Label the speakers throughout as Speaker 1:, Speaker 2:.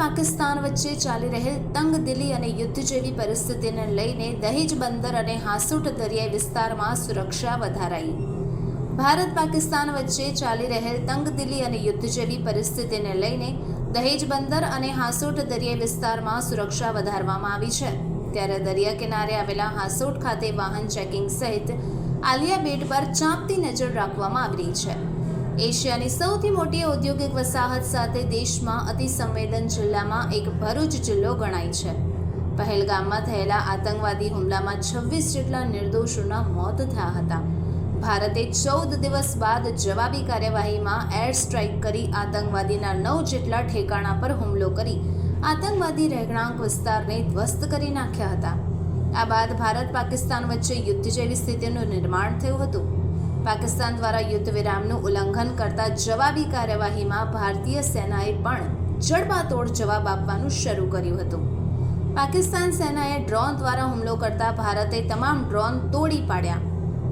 Speaker 1: પાકિસ્તાન વચ્ચે ચાલી રહેલ તંગદિલી અને યુદ્ધ જેવી પરિસ્થિતિને લઈને દહેજ બંદર અને હાસુટ દરિયાઈ વિસ્તારમાં સુરક્ષા વધારાઈ. ભારત પાકિસ્તાન વચ્ચે ચાલી રહેલ તંગદિલી અને યુદ્ધ જેવી પરિસ્થિતિને લઈને દહેજ બંદર અને હાસોટ દરિયાઈ વિસ્તારમાં સુરક્ષા વધારવામાં આવી છે. ત્યારે દરિયા કિનારે આવેલા હાસોટ ખાતે વાહન ચેકિંગ સહિત આલિયા બેટ પર ચાંપતી નજર રાખવામાં આવી રહી છે. એશિયાની સૌથી મોટી ઔદ્યોગિક વસાહત સાથે દેશમાં અતિ સંવેદન જિલ્લામાં એક ભરૂચ જિલ્લો ગણાય છે. પહેલગામમાં થયેલા આતંકવાદી હુમલામાં છવ્વીસ જેટલા નિર્દોષોના મોત થયા હતા. ભારતે ચૌદ દિવસ બાદ જવાબી કાર્યવાહીમાં એર સ્ટ્રાઇક કરી આતંકવાદીના નવ જેટલા ઠેકાણા પર હુમલો કરી આતંકવાદી રહેણાંક વિસ્તારને ધ્વસ્ત કરી નાખ્યા હતા. આ બાદ ભારત પાકિસ્તાન વચ્ચે યુદ્ધ જેવી સ્થિતિનું નિર્માણ થયું હતું. પાકિસ્તાન દ્વારા યુદ્ધ વિરામનું ઉલ્લંઘન કરતા જવાબી કાર્યવાહીમાં ભારતીય સેનાએ પણ જડબાતોડ જવાબ આપવાનું શરૂ કર્યું હતું. પાકિસ્તાન સેનાએ ડ્રોન દ્વારા હુમલો કરતા ભારતે તમામ ડ્રોન તોડી પાડ્યા.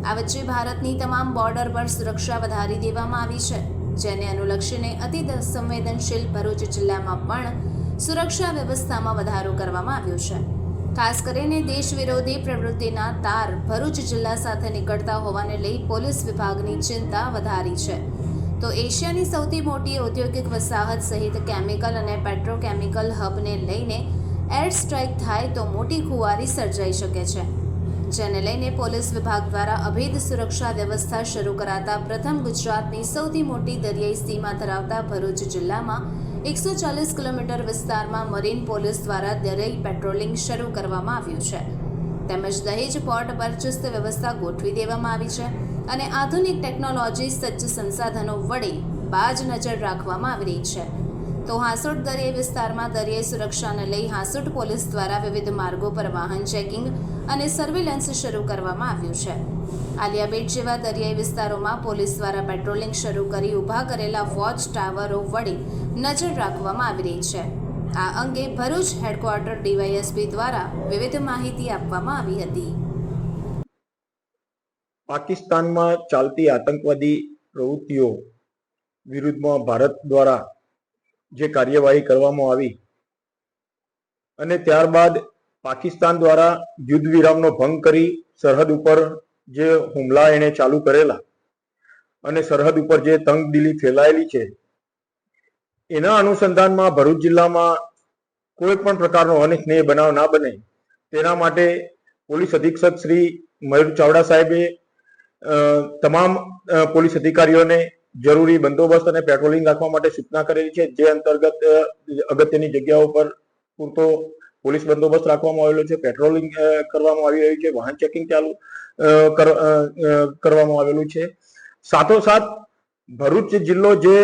Speaker 1: આ વચ્ચે ભારતની તમામ બોર્ડર પર સુરક્ષા વધારી દેવામાં આવી છે, જેને અનુલક્ષીને અતિ સંવેદનશીલ ભરૂચ જિલ્લામાં પણ સુરક્ષા વ્યવસ્થામાં વધારો કરવામાં આવ્યો છે. ખાસ કરીને દેશ વિરોધી પ્રવૃત્તિના તાર ભરૂચ જિલ્લા સાથે નીકળતા હોવાને લઈ પોલીસ વિભાગની ચિંતા વધારી છે. તો એશિયાની સૌથી મોટી ઔદ્યોગિક વસાહત સહિત કેમિકલ અને પેટ્રોકેમિકલ હબને લઈને એર સ્ટ્રાઇક થાય તો મોટી ખુવારી સર્જાઈ શકે છે. જેને લઈને પોલીસ વિભાગ દ્વારા અભેદ સુરક્ષા વ્યવસ્થા શરૂ કરાતા પ્રથમ ગુજરાતની સૌથી મોટી દરિયાઈ સીમા ધરાવતા ભરૂચ જિલ્લામાં એકસો ચાલીસ કિલોમીટર વિસ્તારમાં મરીન પોલીસ દ્વારા દરેક પેટ્રોલિંગ શરૂ કરવામાં આવ્યું છે. તેમજ દહેજ પોર્ટ પર ચુસ્ત વ્યવસ્થા ગોઠવી દેવામાં આવી છે અને આધુનિક ટેકનોલોજી સજ્જ સંસાધનો વડે બાજ નજર રાખવામાં આવી રહી છે. તો હાંસોટ દરિયાઈ વિસ્તારમાં દરિયાઈ સુરક્ષાને લઈ હાંસોટ પોલીસ દ્વારા વિવિધ માર્ગો પર વાહન ચેકિંગ અને સર્વેલન્સ શરૂ કરવામાં આવ્યું છે. આલિયાબેટ જેવા દરિયાઈ વિસ્તારોમાં પોલીસ દ્વારા પેટ્રોલિંગ શરૂ કરી ઊભા કરેલા વોચ ટાવરો વડે નજર રાખવામાં આવી રહી છે. આ અંગે ભરૂચ હેડક્વાર્ટર ડીવાયએસપી દ્વારા વિવિધ માહિતી આપવામાં આવી હતી.
Speaker 2: પાકિસ્તાનમાં ચાલતી આતંકવાદી પ્રવૃત્તિઓ વિરુદ્ધમાં ભારત દ્વારા જે કાર્યવાહી કરવામાં આવી અને ત્યારબાદ પાકિસ્તાન દ્વારા યુદ્ધ વિરામનો ભંગ કરી સરહદ ઉપર જે હુમલા એણે ચાલુ કરેલા અને સરહદ ઉપર જે તંગદિલી ફેલાયેલી છે, એના અનુસંધાનમાં ભરૂચ જિલ્લામાં કોઈ પણ પ્રકારનો અનિચ્છનીય બનાવ ના બને તેના માટે પોલીસ અધિક્ષક શ્રી મયુર ચાવડા સાહેબે તમામ પોલીસ અધિકારીઓને જરૂરી બંદોબસ્ત અને પેટ્રોલિંગ રાખવા માટે સૂચના કરેલી છે, જે અંતર્ગત અગત્યની જગ્યાઓ પર પૂરતો પોલીસ બંદોબસ્ત રાખવામાં આવેલો છે. પેટ્રોલિંગ કરવામાં આવી રહ્યું છે. વાહન ચેકિંગ ચાલુ કરવામાં આવેલું છે. સાથોસાથ, ભરૂચ જિલ્લો જે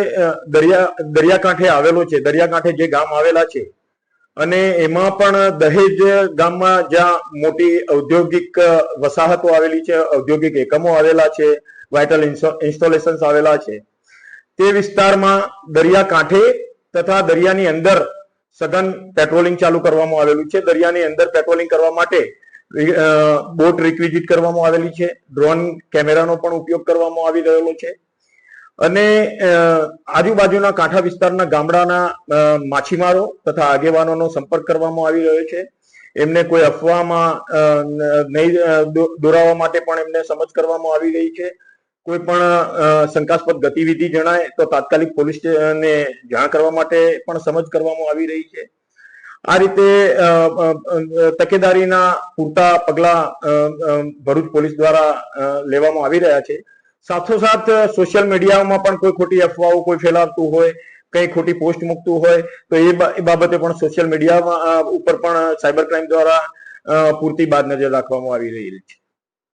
Speaker 2: દરિયા, દરિયાકાંઠે આવેલો છે, દરિયાકાંઠે જે ગામ આવેલા છે, અને એમાં પણ દહેજ ગામમાં જ્યાં મોટી ઔદ્યોગિક વસાહતો આવેલી છે, ઔદ્યોગિક એકમો આવેલા છે વાઇટલ ઇન્સ્ટોલેશન્સ આવેલા છે. તે વિસ્તારમાં દરિયાકાંઠે તથા દરિયાની અંદર સઘન પેટ્રોલિંગ ચાલુ કરવામાં આવેલું છે. દરિયાની અંદર પેટ્રોલિંગ કરવા માટે બોટ રિક્વિઝિટ કરવામાં આવેલી છે. ડ્રોન કેમેરાનો પણ ઉપયોગ કરવામાં આવી રહેલો છે. અને આજુબાજુના કાંઠા વિસ્તારના ગામડાના માછીમારો તથા આગેવાનોનો સંપર્ક કરવામાં આવી રહ્યો છે. એમને કોઈ અફવામાં નહીં દોરાવા માટે પણ એમને સમજ કરવામાં આવી રહી છે. કોઈ પણ શંકાસ્પદ ગતિવિધિ જણાય તો તાત્કાલિક પોલીસ ને જાણ કરવા માટે પણ સમજ કરવામાં આવી રહી છે. આ રીતે તકેદારીના પૂરતા પગલા ભરૂચ પોલીસ દ્વારા લેવામાં આવી રહ્યા છે. સાથોસાથ, સોશિયલ મીડિયામાં પણ કોઈ ખોટી અફવાઓ, કોઈ ફેલાવતું હોય, કઈ ખોટી પોસ્ટ મૂકતું હોય, તો એ બાબતે પણ સોશિયલ મીડિયામાં ઉપર પણ સાયબર ક્રાઇમ દ્વારા પૂરતી બાદ નજર રાખવામાં આવી રહી છે.